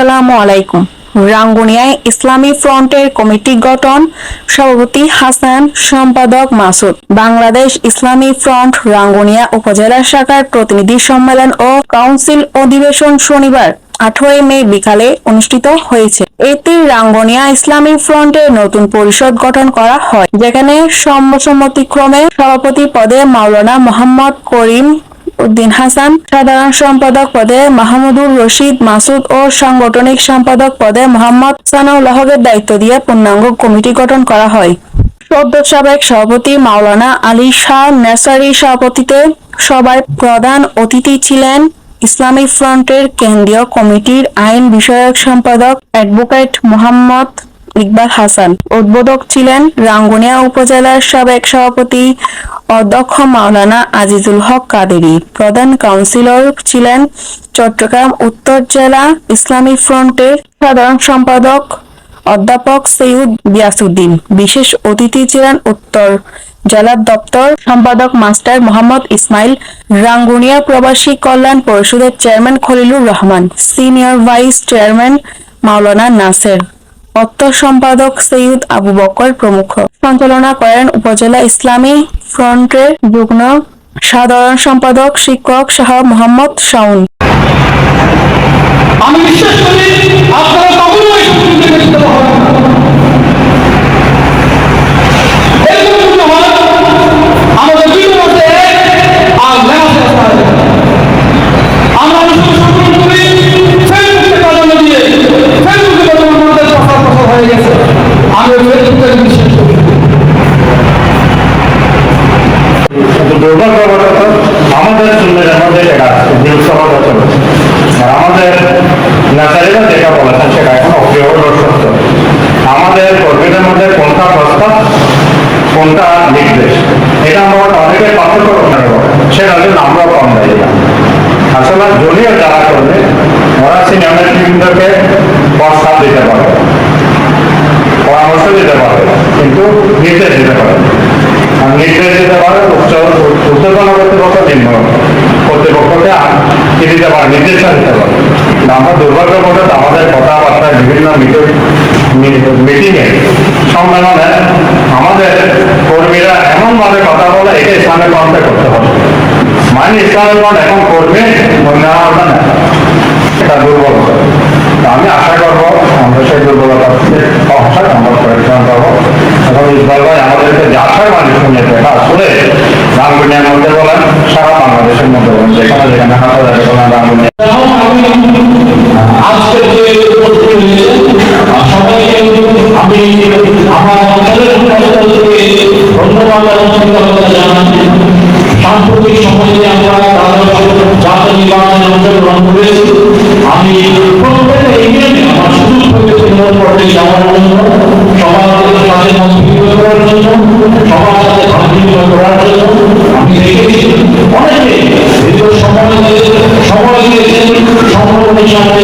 আসসালামু আলাইকুম। রাঙ্গুনিয়ায় ইসলামী ফ্রন্টের কমিটি গঠন, সভাপতি হাসান, সম্পাদক মাসুদ। বাংলাদেশ ইসলামী ফ্রন্ট রাঙ্গুনিয়া উপজেলা শাখার প্রতিনিধি সম্মেলন ও কাউন্সিল অধিবেশন শনিবার, আঠারোই মে বিকালে অনুষ্ঠিত হয়েছে। এতে রাঙ্গনিয়া ইসলামী ফ্রন্টের নতুন পরিষদ গঠন করা হয়, যেখানে সম্মতিক্রমে সভাপতি পদে মাওলানা মোহাম্মদ করিম উদ্দিন হাসান, সাধারণ সম্পাদক পদে মাহমুদুর রশিদ মাসুদ ও সাংগঠনিক সম্পাদক পদে মোহাম্মদ সানাউল হকের দায়িত্ব দিয়ে পূর্ণাঙ্গ কমিটি গঠন করা হয়। সদ্য সাবেক সভাপতি মাওলানা আলী শাহ নেসারি সভাপতিতে সভায় প্রধান অতিথি ছিলেন ইসলামী ফ্রন্টের কেন্দ্রীয় কমিটির আইন বিষয়ক সম্পাদক অ্যাডভোকেট মোহাম্মদ ইকবাল হাসান। উদ্বোধক ছিলেন রাঙ্গুনিয়া উপজেলার সাবেক সভাপতি অধ্যক্ষ মাওলানা আজিজুল হক কাদেরী। প্রধান কাউন্সিলর ছিলেন চট্টগ্রাম উত্তর জেলা ইসলামী ফ্রন্টের সাধারণ সম্পাদক অধ্যাপক সৈয়দ গিয়াসুদ্দিন বিশেষ অতিথি ছিলেন উত্তর জেলা দপ্তর সম্পাদক মাস্টার মোহাম্মদ ইসমাইল রাঙ্গুনিয়া প্রবাসী কল্যাণ পরিষদের chairman Khalilur Rahman. Senior vice chairman Maulana Naser. অর্থ সম্পাদক সৈয়দ আবু বকর প্রমুখ। সঞ্চালনা করেন উপজেলা ইসলামী ফ্রন্টের যুগ্ম সাধারণ সম্পাদক শিক্ষক শাহ মোহাম্মদ শাউন। আমি বিশ্বাস করি দুর্ভাগ্যবশত আমাদের সুন্দর আমাদের এটা সভাটা চলেছে আর আমাদের নেতারিরা যেটা বলেছেন সেটা এখন অপ্রিয় সত্য আমাদের কর্মীদের মধ্যে কোনটা প্রস্তাব কোনটা নির্দেশ এটা আমরা অনেকে পার্থক্য করতে পারব সেটার জন্য আমরাও কম দায়ী। আসলে জুনিয়র যারা করবে ওরা সিনিয়র নেতৃবৃন্দকে প্রস্তাব দিতে পারবে পরামর্শ দিতে পারবে কিন্তু নির্দেশ দিতে পারবে আর নির্দেশ দিতে পারে উচ্চ উচ্চতন কর্তৃপক্ষ নিম্ন কর্তৃপক্ষকে দিতে পারে নির্দেশনা দিতে পারে কিন্তু আমরা দুর্ভাগ্যবশত আমাদের কথাবার্তায় বিভিন্ন মিটিংয়ে, সম্মেলনে আমাদের কর্মীরা এমনভাবে কথা বলে একে ইসলামে কন্ট্যাক্ট করতে হবে। মানে ইসলামের পর এখন কর্মী অন্যরা ওটা নেয় এটা দুর্বলতা আমি আশা করব, আমরা সেই দুর্বলতা থেকে অবসান আমরা পরিশ্রম করব এবং ইকবাল ভাই আমাদেরকে যে আশার মানুষ শুনেছে এটা আসলে রামগুনিয়ার মধ্যে বলেন, সারা বাংলাদেশের মধ্যে বলেন, যেখানে যেখানে হাতে থাকে বলেন রামগুনিয়া আমি আমার অঞ্চলের আমরা জাতীয় করেছি, আমি প্রত্যেকটা ইউনিয়নে আমার সবার সাথে করার জন্য, সবার করার জন্য আমি দেখেছি অনেকে। দীর্ঘ সময় সময় দিয়েছেন সংগঠনের সামনে